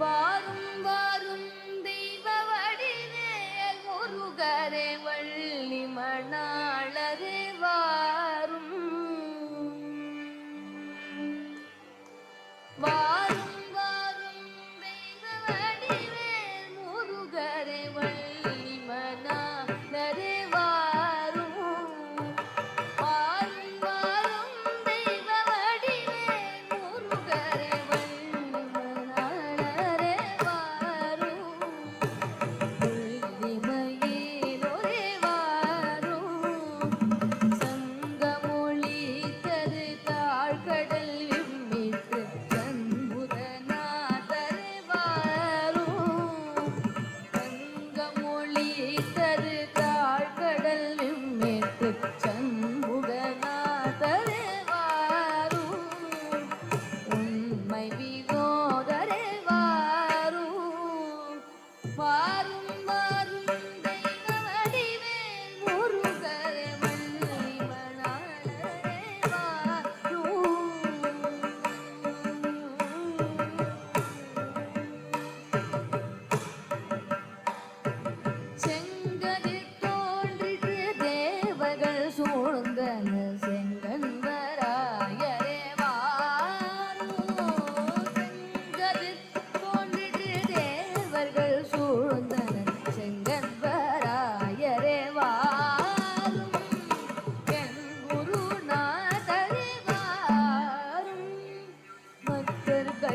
வாரும் வாரும் தெய்வ வடிவே முருகரே வள்ளி மணாளரே வாரும். வாரும் வாரும் தெய்வ வடிவே முருகரே வள்ளி மணாளரே 我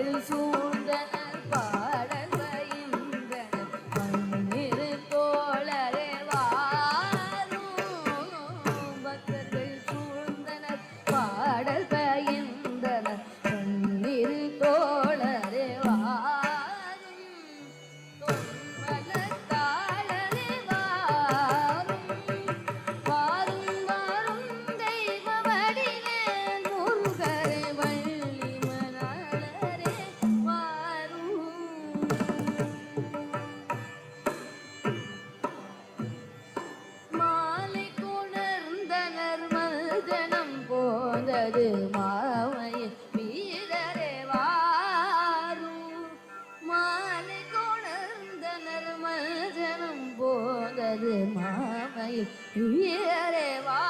Jesus. மலரது மாவையில் வீரரே வாரும் மாலை கொணர்ந்தனர் மஜனம் போனது மாவையில் வீரரே வா